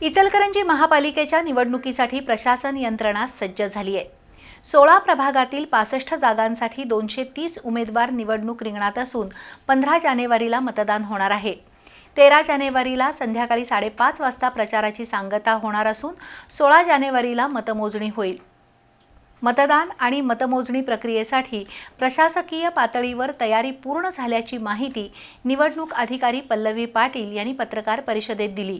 इचलकरंजी महापालिकेच्या निवडणुकीसाठी प्रशासन यंत्रणा सज्ज झाली आहे. सोळा प्रभागातील पासष्ट जागांसाठी दोनशे तीस उमेदवार निवडणूक रिंगणात असून पंधरा जानेवारीला मतदान होणार आहे. तेरा जानेवारीला संध्याकाळी साडेपाच वाजता प्रचाराची सांगता होणार असून सोळा जानेवारीला मतमोजणी होईल. मतदान आणि मतमोजणी प्रक्रियेसाठी प्रशासकीय पातळीवर तयारी पूर्ण झाल्याची माहिती निवडणूक अधिकारी पल्लवी पाटील यांनी पत्रकार परिषदेत दिली.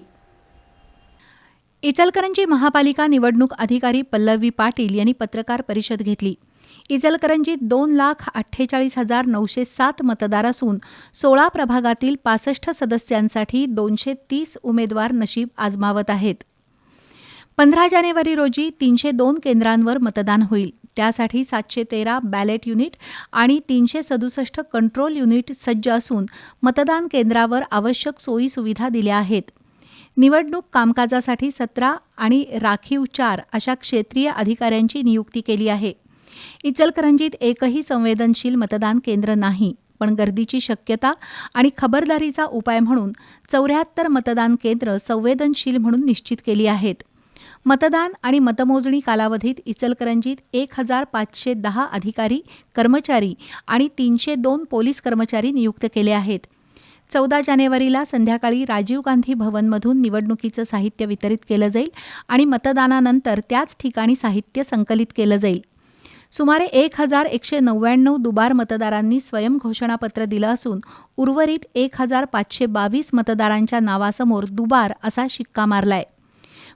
इचलकरंजी महापालिका निवडणूक अधिकारी पल्लवी पाटील यांनी पत्रकार परिषद घेतली. इचलकरंजीत दोन लाख अठ्ठेचाळीस हजार नऊशे सात मतदार असून सोळा प्रभागातील पासष्ट सदस्यांसाठी दोनशे तीस उमेदवार नशीब आजमावत आहेत. पंधरा जानेवारी रोजी तीनशे दोन केंद्रांवर मतदान होईल. त्यासाठी सातशे तेरा बॅलेट युनिट आणि तीनशे सदुसष्ट कंट्रोल युनिट सज्ज असून मतदान केंद्रावर आवश्यक सोयी सुविधा दिल्या आहेत. निवडणूक कामकाजासाठी सतरा आणि राखीव चार अशा क्षेत्रीय अधिकाऱ्यांची नियुक्ती केली आहे. इचलकरंजीत एकही संवेदनशील मतदान केंद्र नाही पण गर्दीची शक्यता आणि खबरदारीचा उपाय म्हणून चौऱ्याहत्तर मतदान केंद्र संवेदनशील म्हणून निश्चित केली आहेत. मतदान आणि मतमोजणी कालावधीत इचलकरंजीत एक हजार पाचशे दहा अधिकारी कर्मचारी आणि तीनशे दोन पोलीस कर्मचारी नियुक्त केले आहेत. चौदा जानेवारीला संध्याकाळी राजीव गांधी भवनमधून निवडणुकीचं साहित्य वितरित केलं जाईल आणि मतदानानंतर त्याच ठिकाणी साहित्य संकलित केलं जाईल. सुमारे एक हजार एकशे नव्याण्णव दुबार मतदारांनी स्वयंघोषणापत्र दिलं असून उर्वरित एक हजार पाचशे बावीस मतदारांच्या नावासमोर दुबार असा शिक्का मारलाय.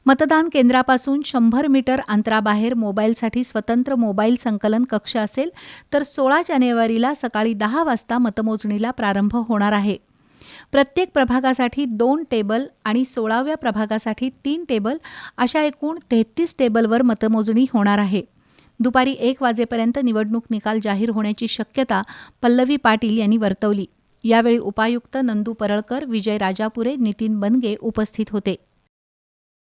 मतदान केंद्रापासून शंभर मीटर अंतराबाहेर मोबाईलसाठी स्वतंत्र मोबाईल संकलन कक्ष असेल तर सोळा जानेवारीला सकाळी दहा वाजता मतमोजणीला प्रारंभ होणार आहे. प्रत्येक प्रभागासाठी दोन टेबल आणि सोळाव्या प्रभागासाठी तीन टेबल अशा एकूण तेहतीस टेबलवर मतमोजणी होणार आहे. दुपारी एक वाजेपर्यंत निवडणूक निकाल जाहीर होण्याची शक्यता पल्लवी पाटील यांनी वर्तवली. यावेळी उपायुक्त नंदू परळकर विजय राजापुरे नितीन बनगे उपस्थित होते.